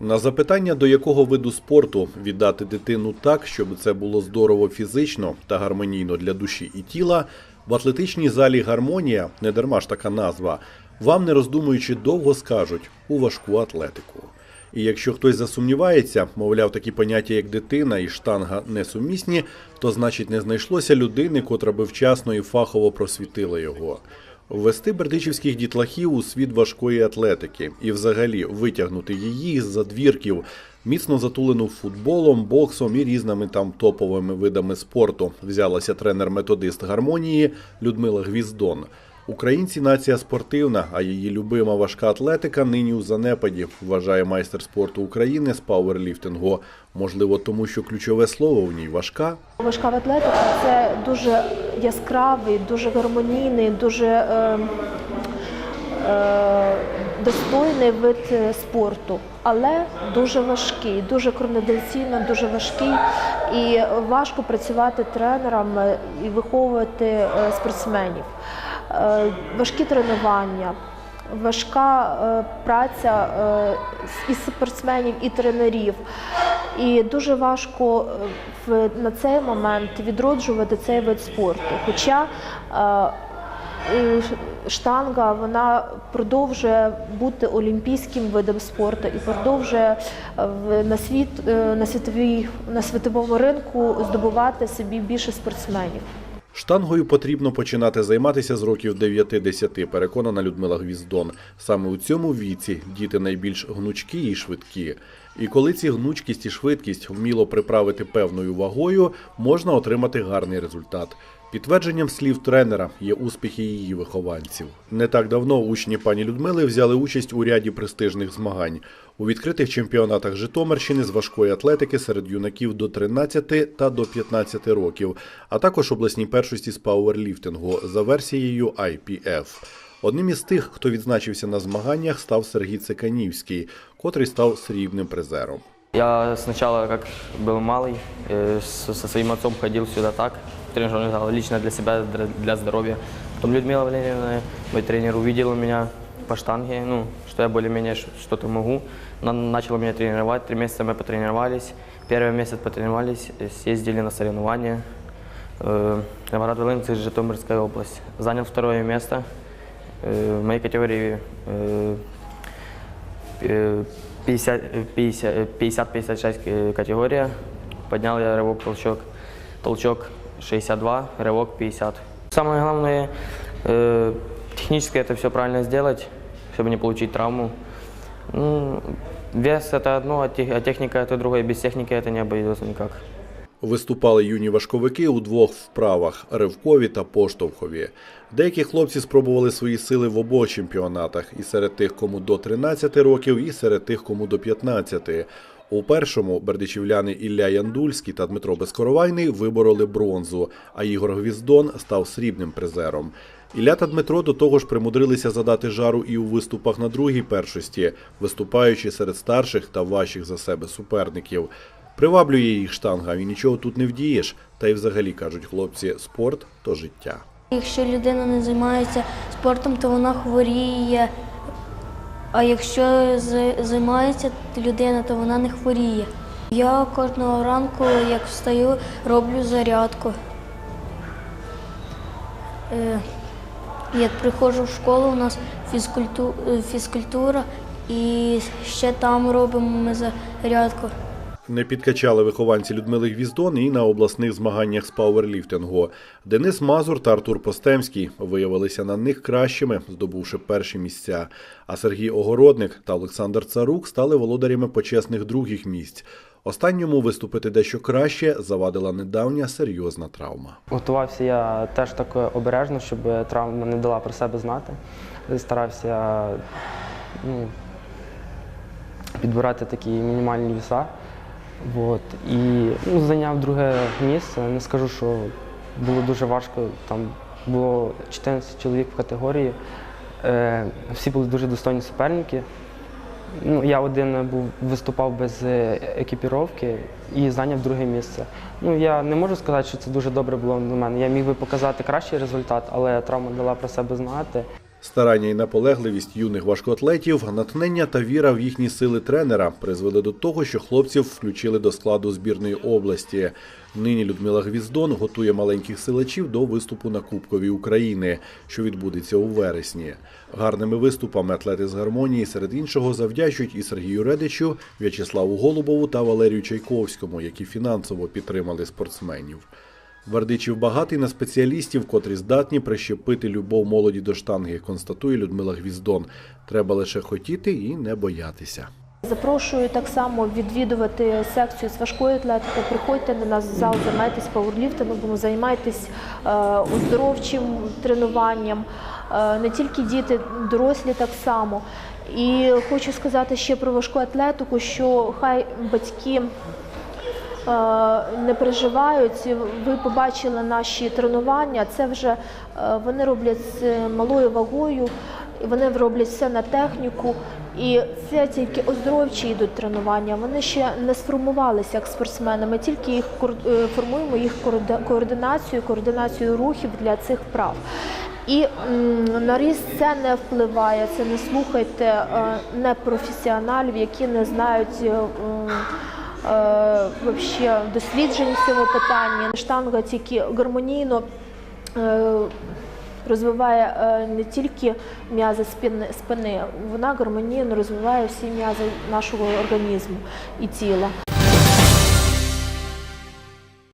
На запитання, до якого виду спорту віддати дитину так, щоб це було здорово фізично та гармонійно для душі і тіла, в атлетичній залі Гармонія, не дарма ж така назва, вам не роздумуючи довго скажуть у важку атлетику. І якщо хтось засумнівається, мовляв, такі поняття, як дитина і штанга несумісні, то значить не знайшлося людини, котра би вчасно і фахово просвітила його. Ввести бердичівських дітлахів у світ важкої атлетики і взагалі витягнути її з задвірків, міцно затулену футболом, боксом і різними там топовими видами спорту, взялася тренер-методист гармонії Людмила Гвіздон. Українці нація спортивна, а її любима важка атлетика нині у занепаді, вважає майстер спорту України з пауерліфтингу. Можливо, тому що ключове слово в ній важка, Важка атлетика це дуже яскравий, дуже гармонійний, дуже е, е, достойний вид спорту, але дуже важкий, дуже координаційно, дуже важкий. І важко працювати тренерам е, і виховувати е, спортсменів. Е, важкі тренування. Важка е, праця е, і спортсменів, і тренерів. І дуже важко на цей момент відроджувати цей вид спорту. Хоча штанга вона продовжує бути олімпійським видом спорту і продовжує на світ на світовій на світовому ринку здобувати собі більше спортсменів. Штангою потрібно починати займатися з років 9-10, переконана Людмила Гвіздон. Саме у цьому віці діти найбільш гнучкі і швидкі. І коли ці гнучкість і швидкість вміло приправити певною вагою, можна отримати гарний результат. Підтвердженням слів тренера є успіхи її вихованців. Не так давно учні пані Людмили взяли участь у ряді престижних змагань у відкритих чемпіонатах Житомирщини з важкої атлетики серед юнаків до 13 та до 15 років, а також обласній першості з пауерліфтингу за версією IPF. Одним із тих, хто відзначився на змаганнях, став Сергій Циканівський, котрий став срібним призером. Я сначала, как был малый, э, с- со своим отцом ходил сюда так, в тренажерный зал, лично для себя, др- для здоровья. Потом Людмила Валерьевна, мой тренер, увидела меня по штанге, ну, что я более-менее что-то могу. Она начала меня тренировать, три месяца мы потренировались. Первый месяц потренировались, э, съездили на соревнования. Э, Новоград-Волынцы, Житомирская область. Занял второе место э, в моей категории э, Э, 50 э, 50 э, 50-56 э, категория. Поднял я рывок, толчок. Толчок 62, рывок 50. Самое главное, технически это все правильно сделать, чтобы не получить травму. Ну, вес это одно, а тех- а техника это другое. Без техники это не обойдется никак. Виступали юні важковики у двох вправах ривкові та поштовхові. Деякі хлопці спробували свої сили в обох чемпіонатах, і серед тих, кому до 13 років, і серед тих, кому до 15. У першому бердичівляни Ілля Яндульський та Дмитро Безкоровайний вибороли бронзу, а Ігор Гвіздон став срібним призером. Ілля та Дмитро до того ж примудрилися задати жару і у виступах на другій першості, виступаючи серед старших та важчих за себе суперників. Приваблює їх штанга, і нічого тут не вдієш. Та й взагалі кажуть хлопці, спорт то життя. Якщо людина не займається спортом, то вона хворіє. А якщо займається людина, то вона не хворіє. Я кожного ранку, як встаю, роблю зарядку. Як приходжу в школу, у нас е, фізкультура і ще там робимо ми зарядку. Не підкачали вихованці Людмили Гвіздон і на обласних змаганнях з пауерліфтингу. Денис Мазур та Артур Постемський виявилися на них кращими, здобувши перші місця. А Сергій Огородник та Олександр Царук стали володарями почесних других місць. Останньому виступити дещо краще завадила недавня серйозна травма. Готувався я теж так обережно, щоб травма не дала про себе знати. Старався ну, підбирати такі мінімальні віса. От. І ну, зайняв друге місце. Не скажу, що було дуже важко. Там було 14 чоловік в категорії. Е, всі були дуже достойні суперники. Ну, я один був, виступав без е, екіпіровки і зайняв друге місце. Ну, я не можу сказати, що це дуже добре було на мене. Я міг би показати кращий результат, але травма дала про себе знати. Старання і наполегливість юних важкоатлетів, натхнення та віра в їхні сили тренера призвели до того, що хлопців включили до складу збірної області. Нині Людмила Гвіздон готує маленьких силачів до виступу на Кубкові України, що відбудеться у вересні. Гарними виступами атлети з гармонії серед іншого завдячують і Сергію Редичу, В'ячеславу Голубову та Валерію Чайковському, які фінансово підтримали спортсменів. Вердичів багатий на спеціалістів, котрі здатні прищепити любов молоді до штанги, констатує Людмила Гвіздон. Треба лише хотіти і не боятися. Запрошую так само відвідувати секцію з важкої атлетики. Приходьте до нас в зал, займайтесь пауерліфтингом, займайтесь е, оздоровчим тренуванням. Е, не тільки діти, дорослі так само. І хочу сказати ще про важку атлетику, що хай батьки не переживають. Ви побачили наші тренування. Це вже е, вони роблять з малою вагою, вони роблять все на техніку. І це тільки оздоровчі йдуть тренування. Вони ще не сформувалися як спортсмени. Ми тільки їх е, формуємо їх координацію, координацію рухів для цих вправ. І на ріст це не впливає. Це не слухайте е, непрофесіоналів, які не знають. Е, вообще досліджень в цьому питанні. Штанга тільки гармонійно е, розвиває е, не тільки м'язи спини, вона гармонійно розвиває всі м'язи нашого організму і тіла.